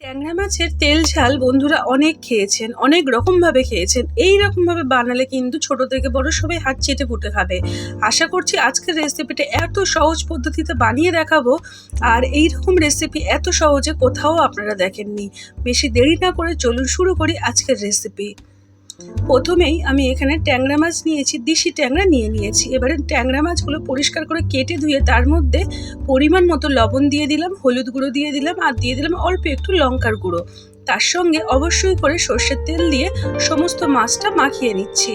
ট্যাংরা মাছের তেল ঝাল বন্ধুরা অনেক খেয়েছেন, অনেক রকমভাবে খেয়েছেন। এই রকমভাবে বানালে কিন্তু ছোট থেকে বড় সবাই হাত চেটে ফুটে খাবে। আশা করছি আজকের রেসিপিটা এত সহজ পদ্ধতিতে বানিয়ে দেখাবো আর এই রকম রেসিপি এত সহজে কোথাও আপনারা দেখেননি। বেশি দেরি না করে চলুন শুরু করি আজকের রেসিপি। প্রথমেই আমি এখানে ট্যাংরা মাছ নিয়েছি, দেশি ট্যাংরা নিয়ে নিয়েছি। এবারে ট্যাংরা মাছগুলো পরিষ্কার করে কেটে ধুয়ে তার মধ্যে পরিমাণ মতো লবণ দিয়ে দিলাম, হলুদ গুঁড়ো দিয়ে দিলাম, আর দিয়ে দিলাম অল্প একটু লঙ্কার গুঁড়ো। তার সঙ্গে অবশ্যই করে সর্ষের তেল দিয়ে সমস্ত মাছটা মাখিয়ে নিচ্ছি।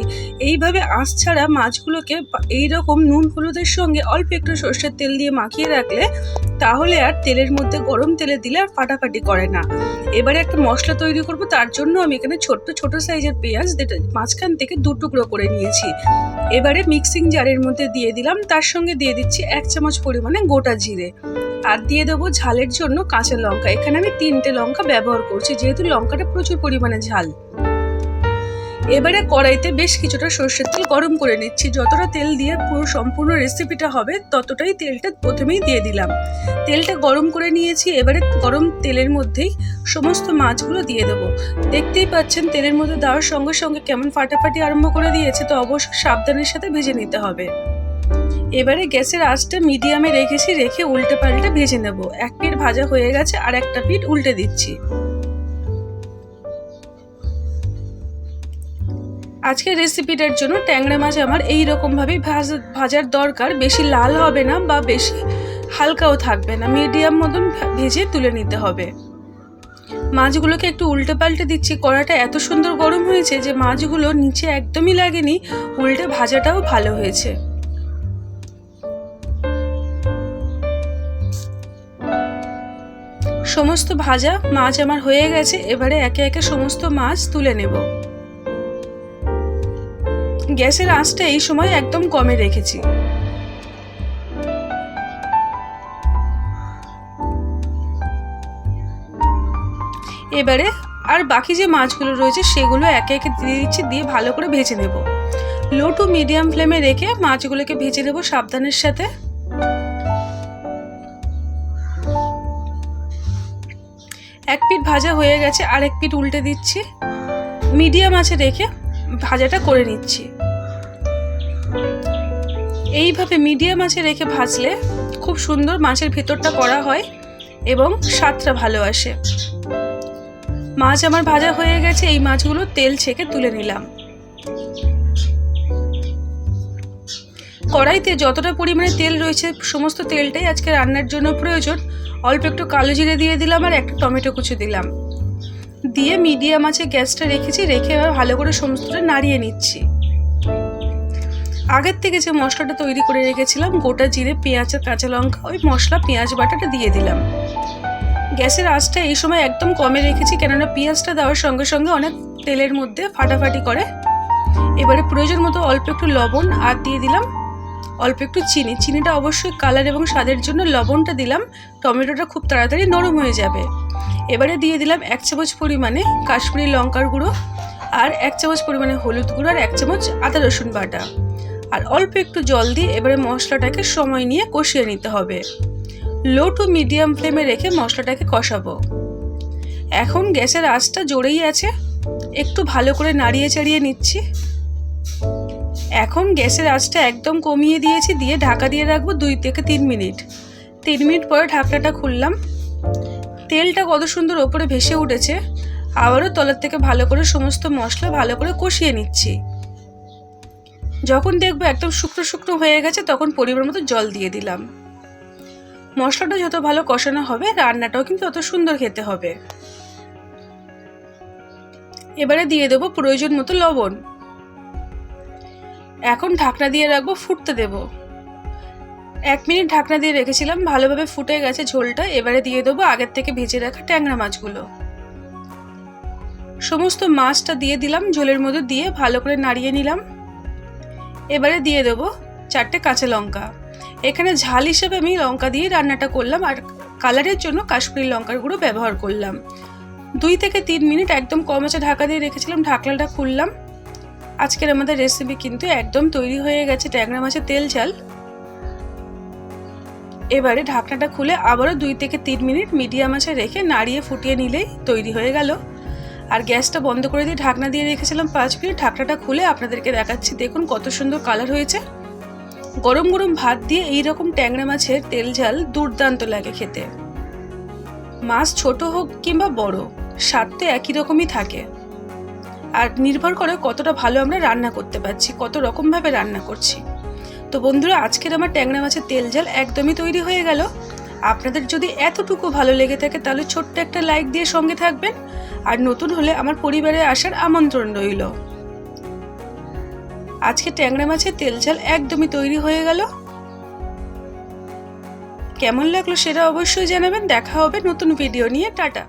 এইভাবে আঁশ ছাড়া মাছগুলোকে এইরকম নুন হলুদের সঙ্গে অল্প একটু সর্ষের তেল দিয়ে মাখিয়ে রাখলে তাহলে আর তেলের মধ্যে গরম তেলে দিলে আর ফাটাফাটি করে না। এবারে একটা মশলা তৈরি করব, তার জন্য আমি এখানে ছোট্ট, ছোট সাইজের পেঁয়াজ মাঝখান থেকে দু টুকরো করে নিয়েছি। এবারে মিক্সিং জারের মধ্যে দিয়ে দিলাম, তার সঙ্গে দিয়ে দিচ্ছি এক চামচ পরিমাণে গোটা জিরে। আর দিয়ে দেবো ঝালের জন্য কাঁচা লঙ্কা। এখানে আমি তিনটে লঙ্কা ব্যবহার করছি, যেহেতু লঙ্কাটা প্রচুর পরিমাণে ঝাল। এবারে কড়াইতে বেশ কিছুটা সর্ষের তেল গরম করে নিচ্ছি। যতটা তেল দিয়ে পুরো সম্পূর্ণ রেসিপিটা হবে, ততটাই তেলটা প্রথমেই দিয়ে দিলাম। তেলটা গরম করে নিয়েছি, এবারে গরম তেলের মধ্যেই সমস্ত মাছগুলো দিয়ে দেবো। দেখতেই পাচ্ছেন, তেলের মধ্যে দেওয়ার সঙ্গে সঙ্গে কেমন ফাটাফাটি আরম্ভ করে দিয়েছে, তো অবশ্যই সাবধানের সাথে ভেজে নিতে হবে। এবারে গ্যাসের আঁচটা মিডিয়ামে রেখেছি, রেখে উল্টে পাল্টে ভেজে নেব। এক পিঠ ভাজা হয়ে গেছে আর একটা পিঠ উল্টে দিচ্ছি। আজকের রেসিপিটার জন্য ট্যাংরা মাছ আমার এই রকমভাবেই ভাজার দরকার। বেশি লাল হবে না বা বেশি হালকাও থাকবে না। মিডিয়াম মতন ভেজে তুলে নিতে হবে। মাছগুলোকে একটু উল্টে পাল্টে দিচ্ছি। কড়াটা এত সুন্দর গরম হয়েছে যে মাছগুলো নিচে একদমই লাগেনি। উল্টে ভাজাটাও ভালো হয়েছে। সমস্ত ভাজা মাছ আমার হয়ে গেছে, এবারে একে একে সমস্ত মাছ তুলে নেব। গ্যাসের আঁচটা এই সময় একদম কমে রেখেছি। এবারে আর বাকি যে মাছগুলো রয়েছে, সেগুলো একে একে দিয়ে দিচ্ছি, দিয়ে ভালো করে ভেজে নেব। লো টু মিডিয়াম ফ্লেমে রেখে মাছগুলোকে ভেজে নেব সাবধানের সাথে। এক পিট ভাজা হয়ে গেছে আর এক পিট উল্টে দিচ্ছি। মিডিয়াম আছে রেখে ভাজাটা করে নিচ্ছি। এইভাবে মিডিয়াম আছে রেখে ভাজলে খুব সুন্দর মাছের ভেতরটা করা হয় এবং স্বাদটা ভালো আসে। মাছ আমার ভাজা হয়ে গেছে, এই মাছগুলো তেল ছেঁকে তুলে নিলাম। কড়াইতে যতটা পরিমাণে তেল রয়েছে, সমস্ত তেলটাই আজকে রান্নার জন্য প্রয়োজন। অল্প একটু কালো জিরে দিয়ে দিলাম আর একটা টমেটো কুচি দিলাম। দিয়ে মিডিয়াম আছে গ্যাসটা রেখেছি, রেখে এবার ভালো করে সমস্তটা নাড়িয়ে নিচ্ছি। আগের থেকে যে মশলাটা তৈরি করে রেখেছিলাম, গোটা জিরে, পেঁয়াজ আর কাঁচা লঙ্কা, ওই মশলা, পেঁয়াজ বাটাটা দিয়ে দিলাম। গ্যাসের আঁচটা এই সময় একদম কমে রেখেছি, কেননা পেঁয়াজটা দেওয়ার সঙ্গে সঙ্গে অনেক তেলের মধ্যে ফাটাফাটি করে। এবারে প্রয়োজন মতো অল্প একটু লবণ আর দিয়ে দিলাম। অল্প একটু চিনি। চিনিটা অবশ্যই কালার এবং স্বাদের জন্য লবণটা দিলাম। টমেটোটা খুব তাড়াতাড়ি নরম হয়ে যাবে। এবারে দিয়ে দিলাম এক চামচ পরিমাণে কাশ্মীরি লঙ্কার গুঁড়ো আর এক চামচ পরিমাণে হলুদ গুঁড়ো আর এক চামচ আদা রসুন বাটা। আর অল্প একটু জল দিয়ে এবারে মশলাটাকে সময় নিয়ে কষিয়ে নিতে হবে। লো টু মিডিয়াম ফ্লেমে রেখে মশলাটাকে কষাবো। এখন গ্যাসের আঁচটা জোরেই আছে। একটু ভালো করে নাড়িয়ে চাড়িয়ে নিচ্ছি। এখন গ্যাসের আঁচটা একদম কমিয়ে দিয়েছি, দিয়ে ঢাকা দিয়ে রাখব দুই থেকে তিন মিনিট। তিন মিনিট পরে ঢাকনাটা খুললাম। তেলটা কত সুন্দর ওপরে ভেসে উঠেছে। আবারও তলার থেকে ভালো করে সমস্ত মশলা ভালো করে কষিয়ে নিচ্ছি। যখন দেখব একদম শুকনো শুকনো হয়ে গেছে, তখন পরিমাণ মতো জল দিয়ে দিলাম। মশলাটা যত ভালো কষানো হবে, রান্নাটাও কিন্তু অত সুন্দর খেতে হবে। এবারে দিয়ে দেবো প্রয়োজন মতো লবণ। এখন ঢাকনা দিয়ে রাখব, ফুটতে দেব। এক মিনিট ঢাকনা দিয়ে রেখেছিলাম, ভালোভাবে ফুটে গেছে ঝোলটা, এবারে দিয়ে দেবো আগের থেকে ভেজে রাখা ট্যাংরা মাছগুলো। সমস্ত মাছটা দিয়ে দিলাম, ঝোলের মধ্যে দিয়ে ভালো করে নাড়িয়ে নিলাম। এবারে দিয়ে দেবো চারটে কাঁচা লঙ্কা। এখানে ঝাল হিসেবে আমি লঙ্কা দিয়ে রান্নাটা করলাম, আর কালারের জন্য কাশ্মীরি লঙ্কার গুঁড়ো ব্যবহার করলাম। দুই থেকে তিন মিনিট একদম কম আছে ঢাকা দিয়ে রেখেছিলাম ঢাকলাটা খুললাম। আজকের আমাদের রেসিপি কিন্তু একদম তৈরি হয়ে গেছে ট্যাংরা মাছের তেল ঝাল। এবারে ঢাকনাটা খুলে আবারও দুই থেকে তিন মিনিট মিডিয়াম আঁচে রেখে নাড়িয়ে ফুটিয়ে নিলেই তৈরি হয়ে গেল। আর গ্যাসটা বন্ধ করে দিয়ে ঢাকনা দিয়ে রেখেছিলাম পাঁচ মিনিট। ঢাকনাটা খুলে আপনাদেরকে দেখাচ্ছি, দেখুন কত সুন্দর কালার হয়েছে। গরম গরম ভাত দিয়ে এই রকম ট্যাংরা মাছের তেল ঝাল দুর্দান্ত লাগে খেতে। মাছ ছোট হোক কিংবা বড়, স্বাদ তো একই রকমই থাকে। আর নির্ভর করে কতটা ভালো আমরা রান্না করতে পারছি, কত রকমভাবে রান্না করছি। তো বন্ধুরা, আজকের আমার ট্যাংরা মাছের তেল ঝাল একদমই তৈরি হয়ে গেল। আপনাদের যদি এতটুকু ভালো লেগে থাকে, তাহলে ছোট্ট একটা লাইক দিয়ে সঙ্গে থাকবেন। আর নতুন হলে আমার পরিবারে আসার আমন্ত্রণ রইল। আজকে ট্যাংরা মাছের তেল ঝাল একদমই তৈরি হয়ে গেল। কেমন লাগল সেটা অবশ্যই জানাবেন। দেখা হবে নতুন ভিডিও নিয়ে। টাটা।